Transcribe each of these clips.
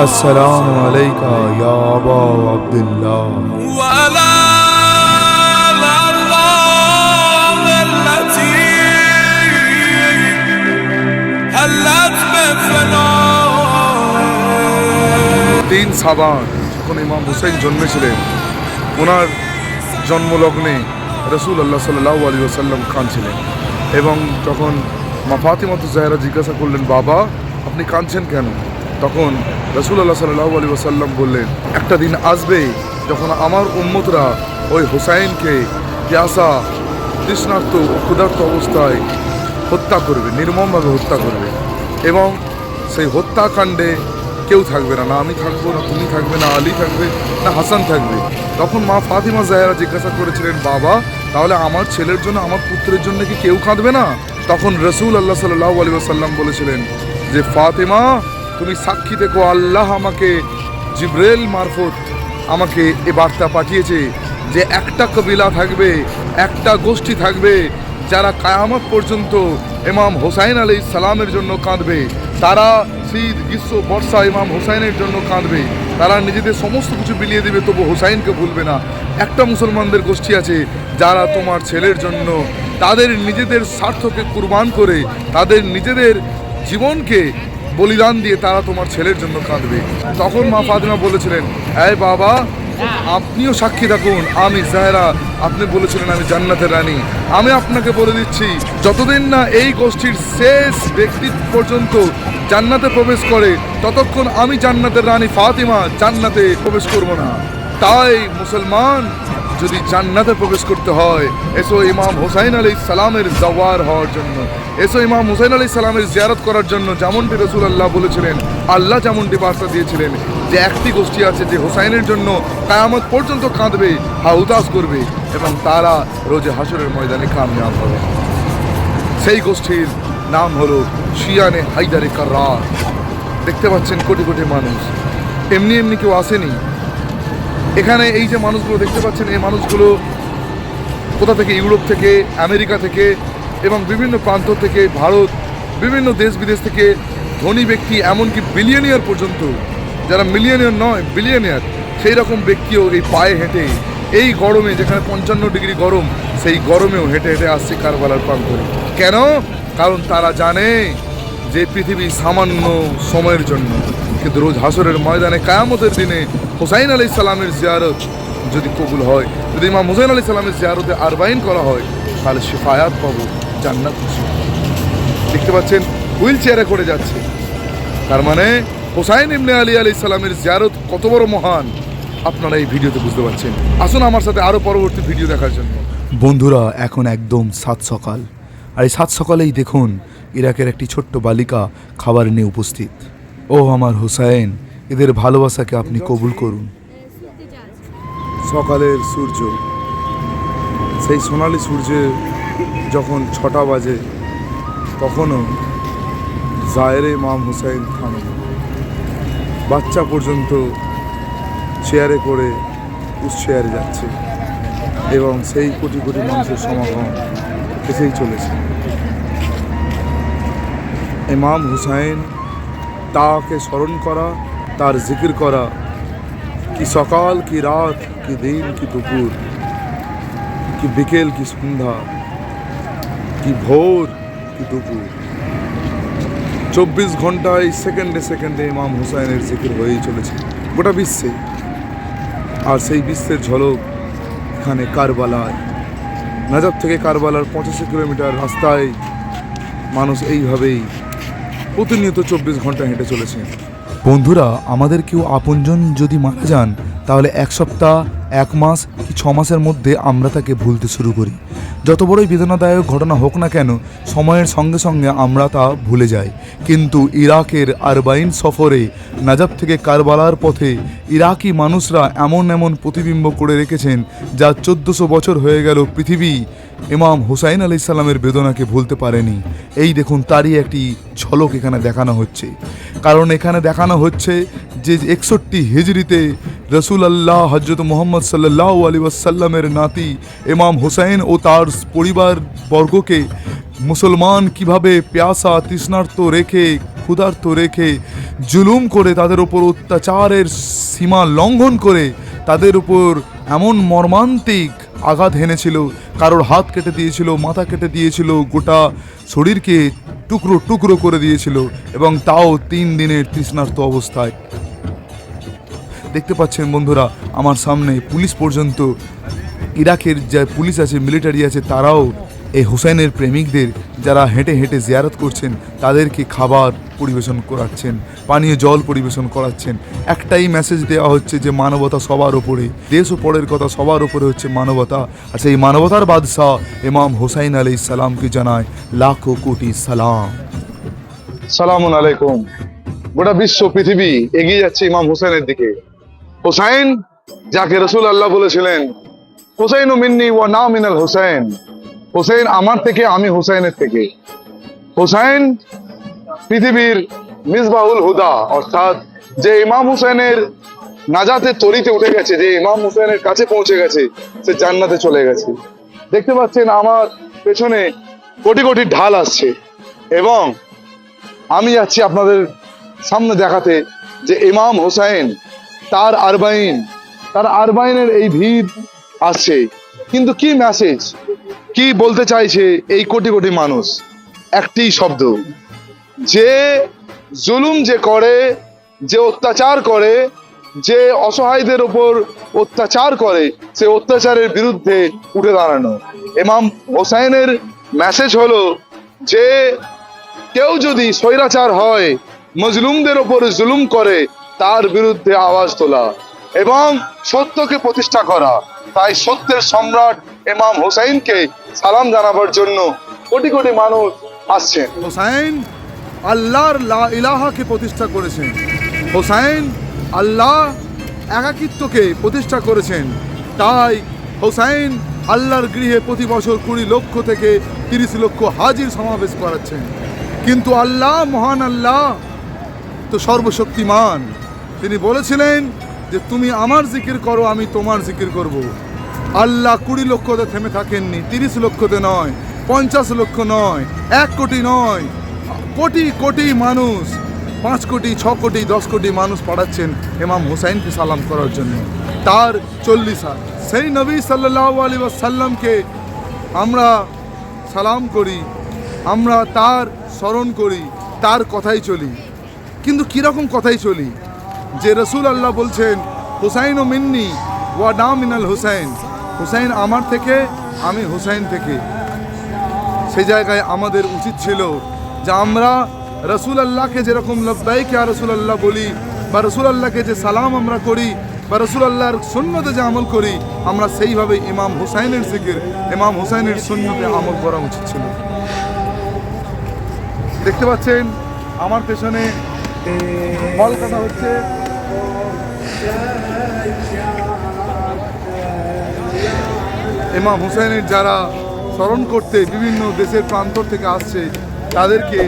السلام عليك يا أبا عبد الله ولا الأرض التي هلت بفناء তিন সাবান যখন ইমাম হুসেন জন্মেছিলেন ওনার জন্মলগ্নে রসুল আল্লাহ সাল্লাহ আলী ওসাল্লাম খান ছিলেন এবং যখন মা ফাতিমাতু জাহেরা জিজ্ঞাসা করলেন বাবা আপনি কাঁদছেন কেন তখন রসুল আল্লাহ সাল্লাহ আলী ওসাল্লাম বললেন, একটা দিন আসবে যখন আমার উম্মতরা ওই হুসাইনকে পিয়াসা, তৃষ্ণার্ত ক্ষুধার্ত অবস্থায় হত্যা করবে, নির্মমভাবে হত্যা করবে এবং সেই হত্যাকাণ্ডে কেউ থাকবে না না আমি থাকব, না তুমি থাকবে, না আলী থাকবে, না হাসান থাকবে। তখন মা ফাতিমা জাহেরা জিজ্ঞাসা করেছিলেন, বাবা, তাহলে আমার ছেলের জন্য, আমার পুত্রের জন্য কি কেউ কাঁদবে না? তখন রসুল আল্লাহ সাল্লাহ আলী সাল্লাম বলেছিলেন যে, ফাতেমা তুমি সাক্ষী দেখো, আল্লাহ আমাকে জিব্রেল মারফত আমাকে এ বার্তা পাঠিয়েছে যে একটা কবিলা থাকবে, একটা গোষ্ঠী থাকবে, যারা কায়ামত পর্যন্ত ইমাম হোসাইন আলী সালামের জন্য কাঁদবে, তারা শীত, গ্রীষ্ম, বর্ষা ইমাম হোসাইনের জন্য কাঁদবে, তারা নিজেদের সমস্ত কিছু বিলিয়ে দেবে, তবু হোসাইনকে ভুলবে না। একটা মুসলমানদের গোষ্ঠী আছে, যারা তোমার ছেলের জন্য তাদের নিজেদের স্বার্থকে কুরবান করে, তাদের নিজেদের জীবনকে বলিদান দিয়ে তারা তোমার ছেলের জন্য কাঁদবে। তখন মা ফাতিমা বলেছিলেন, এই বাবা, আপনিও সাক্ষী থাকুন। আমি, জাহেরা, আপনি বলেছিলেন আমি জান্নাতের রানী। আমি আপনাকে বলে দিচ্ছি, যতদিন না এই গোষ্ঠীর শেষ ব্যক্তি পর্যন্ত জান্নাতে প্রবেশ করে, ততক্ষণ আমি জান্নাতের রানী ফাতিমা জান্নাতে প্রবেশ করব না। তাই মুসলমান যদি জান্নাতে প্রবেশ করতে হয়, এসো ইমাম হোসাইন আলী সালামের জওয়ার হওয়ার জন্য। এসো ইমাম হুসাইন আলী সালামের জিয়ারত করার জন্য, যেমনটি রসুল আল্লাহ বলেছিলেন, আল্লাহ যেমনটি বার্তা দিয়েছিলেন, যে একটি গোষ্ঠী আছে যে হোসাইনের জন্য কায়ামত পর্যন্ত কাঁদবে হা উদাস করবে এবং তারা রোজে হাসরের ময়দানে কামিয়াব হবে। সেই গোষ্ঠীর নাম হলো শিয়ানে হাইদারে কার্রার। দেখতে পাচ্ছেন কোটি কোটি মানুষ। এমনি এমনি কেউ আসেনি এখানে এই যে মানুষগুলো দেখতে পাচ্ছেন, এই মানুষগুলো কোথা থেকে? ইউরোপ থেকে, আমেরিকা থেকে এবং বিভিন্ন প্রান্ত থেকে, ভারত, বিভিন্ন দেশ বিদেশ থেকে ধনী ব্যক্তি, এমনকি বিলিয়নিয়ার পর্যন্ত, যারা মিলিয়নিয়ার নয় বিলিয়নিয়ার সেই রকম ব্যক্তিও এই পায়ে হেঁটে, এই গরমে, যেখানে পঞ্চান্ন ডিগ্রি গরম, সেই গরমেও হেঁটে হেঁটে আসছে কারবালার প্রান্তরে কেন? কারণ তারা জানে যে পৃথিবী সামান্য সময়ের জন্য, কিন্তু রোজ হাসরের ময়দানে, কায়ামতের দিনে হোসাইন আলী সালামের জিয়ারত যদি কবুল হয়, যদি ইমাম হুসাইন আলী সালামের জিয়ারতে আরবাইন করা হয়, তাহলে শিফায়াত পাবো, জান্নাত দেখতে পাচ্ছেন, হুইল চেয়ারে করে যাচ্ছে। তার মানে হোসাইন ইমনে আলী আলী সালামের জিয়ারত কত বড় মহান, আপনারা এই ভিডিওতে বুঝতে পারছেন। আসুন আমার সাথে আরও পরবর্তী ভিডিও দেখার জন্য। বন্ধুরা, এখন একদম সাত সকাল। আর এই সাত সকালেই দেখুন, ইরাকের একটি ছোট্ট বালিকা খাবার নিয়ে উপস্থিত। ও আমার হুসাইন এদের ভালোবাসাকে আপনি কবুল করুন। সকালের সূর্য, সেই সোনালি সূর্যে যখন ছটা বাজে, তখনও জায়রে ইমাম হুসাইন থামে বাচ্চা পর্যন্ত চেয়ারে করে উস যাচ্ছে এবং সেই কোটি কোটি মানুষের সমাগম এসেই চলেছে। ইমাম হুসাইন তাকে স্মরণ করা তার জিকির করা কি সকাল, কি রাত, কি দিন, কি দুপুর, কি বিকেল, কি সন্ধ্যা, কি ভোর, কি দুপুর। চব্বিশ ঘন্টায় সেকেন্ডে সেকেন্ডে ইমাম হুসাইনের জিকির হয়েই চলেছে গোটা বিশ্বে। আর সেই বিশ্বের ঝলক এখানে কারবালায়। নাজাব থেকে কারবালার পঁচাশি কিলোমিটার রাস্তায় মানুষ এইভাবেই প্রতিনিয়ত চব্বিশ ঘণ্টা হেঁটে চলেছে। বন্ধুরা, আমাদের কেউ আপনজন যদি মারা যান, তাহলে এক সপ্তাহ, এক মাস কি ছ মাসের মধ্যে আমরা তাকে ভুলতে শুরু করি। যত বড়ই বেদনাদায়ক ঘটনা হোক না কেন, সময়ের সঙ্গে সঙ্গে আমরা তা ভুলে যাই। কিন্তু ইরাকের আরবাইন সফরে নাজাব থেকে কারবালার পথে ইরাকি মানুষরা এমন এমন প্রতিবিম্ব করে রেখেছেন, যা চোদ্দোশো বছর হয়ে গেল পৃথিবী ইমাম হুসাইন আলি সাল্লামের বেদনাকে ভুলতে পারেনি। এই দেখুন, তারই একটি ঝলক এখানে দেখানো হচ্ছে। কারণ এখানে দেখানো হচ্ছে যে একষট্টি হিজড়িতে রসুল আল্লাহ হজরত মোহাম্মদ সাল্লাহ আলী ওয়াসাল্লামের নাতি ইমাম হুসাইন ও তার পরিবার বর্গকে মুসলমান কীভাবে প্যাসা তৃষ্ণার্ত রেখে, ক্ষুধার্ত রেখে, জুলুম করে তাদের উপর অত্যাচারের সীমা লঙ্ঘন করে তাদের উপর এমন মর্মান্তিক আঘাত হেনেছিল, কারোর হাত কেটে দিয়েছিল, মাথা কেটে দিয়েছিল, গোটা শরীরকে টুকরো টুকরো করে দিয়েছিল এবং তাও তিন দিনের তৃষ্ণার্ত অবস্থায়। দেখতে পাচ্ছেন বন্ধুরা, আমার সামনে পুলিশ পর্যন্ত, ইরাকের যে পুলিশ আছে, মিলিটারি আছে, তারাও এই হুসাইনের প্রেমিকদের যারা হেঁটে হেঁটে জিয়ারত করছেন, তাদেরকে খাবার পরিবেশন করাচ্ছেন, পানীয় জল পরিবেশন করাচ্ছেন। একটাই মেসেজ দেওয়া হচ্ছে যে, মানবতা সবার ওপরে দেশ ও পরের কথা সবার ওপরে হচ্ছে মানবতা। আর সেই মানবতার বাদশাহ ইমাম হুসাইন আলী সালামকে জানায়, লাখো কোটি সালাম। সালামুন আলাইকুম। গোটা বিশ্ব পৃথিবী এগিয়ে যাচ্ছে ইমাম হোসেনের দিকে। হোসাইন, যাকে রসুল আল্লাহ বলেছিলেন, হোসাইন মিন্নি ও না মিনাল হোসেন হোসেন আমার থেকে, আমি হোসেনের থেকে। হোসাইন পৃথিবীর মিসবাহুল হুদা, অর্থাৎ যে ইমাম হোসেনের নাজাতের তরিতে উঠে গেছে, যে ইমাম হোসেনের কাছে পৌঁছে গেছে, সে জান্নাতে চলে গেছে। দেখতে পাচ্ছেন আমার পেছনে কোটি কোটি ঢাল আসছে। এবং আমি যাচ্ছি আপনাদের সামনে দেখাতে যে ইমাম হোসাইন তার আরবাইন, তার আরবাইনের এই ভিড় আসছে। কিন্তু কি মেসেজ কি বলতে চাইছে এই কোটি কোটি মানুষ? একটি শব্দ, যে জুলুম যে করে, যে অত্যাচার করে, যে অসহায়দের উপর অত্যাচার করে, সে অত্যাচারের বিরুদ্ধে উঠে দাঁড়ানো। এমাম হোসাইনের মেসেজ হলো যে, কেউ যদি স্বৈরাচার হয়, মজলুমদের ওপর জুলুম করে তার বিরুদ্ধে আওয়াজ তোলা এবং সত্যকে প্রতিষ্ঠা করা। তাই সত্যের সম্রাট এমাম হোসাইনকে সালাম জানাবার জন্য কোটি কোটি মানুষ আসছেন। হোসাইন আল্লাহর লা ইলাহাকে প্রতিষ্ঠা করেছেন। হোসাইন আল্লাহ একাকিত্বকে প্রতিষ্ঠা করেছেন। তাই হোসাইন আল্লাহর গৃহে প্রতি বছর কুড়ি লক্ষ থেকে তিরিশ লক্ষ হাজির সমাবেশ করাচ্ছেন। কিন্তু আল্লাহ মহান আল্লাহ তো সর্বশক্তিমান। তিনি বলেছিলেন যে, তুমি আমার জিকির করো, আমি তোমার জিকির করব। আল্লাহ কুড়ি লক্ষতে থেমে থাকেননি, তিরিশ লক্ষতে নয়, পঞ্চাশ লক্ষ নয়, এক কোটি নয়, কোটি কোটি মানুষ, পাঁচ কোটি, ছ কোটি, দশ কোটি মানুষ পাঠাচ্ছেন ইমাম হুসাইনকে সালাম করার জন্য। তার চল্লিশ হাত। সেই নবী সাল্লাহ আলী সাল্লামকে আমরা সালাম করি, আমরা তার স্মরণ করি, তার কথাই চলি। কিন্তু কীরকম কথাই চলি? যে রসুল আল্লাহ বলছেন, হুসাইন ও মিন্নি ওয়া ডা মিনাল হুসাইন। হুসাইন আমার থেকে, আমি হুসাইন থেকে। সেই জায়গায় আমাদের উচিত ছিল যে আমরা রসুল আল্লাহকে যেরকম লব্বাইকে আর রসুল আল্লাহ বলি, বা রসুল আল্লাহকে যে সালাম আমরা করি, বা রসুল আল্লাহর সুন্নতে যে আমল করি, আমরা সেইভাবে ইমাম হুসাইনের জিকির, ইমাম হুসাইনের সুন্নতে আমল করা উচিত ছিল। দেখতে পাচ্ছেন, আমার পেছনে ফল কাটা হচ্ছে ইমাম হুসাইনের যারা স্মরণ করতে বিভিন্ন দেশের প্রান্তর থেকে আসছে, তাদেরকে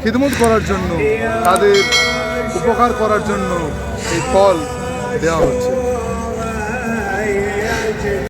খিদমত করার জন্য, তাদের উপকার করার জন্য এই ফল দেওয়া হচ্ছে।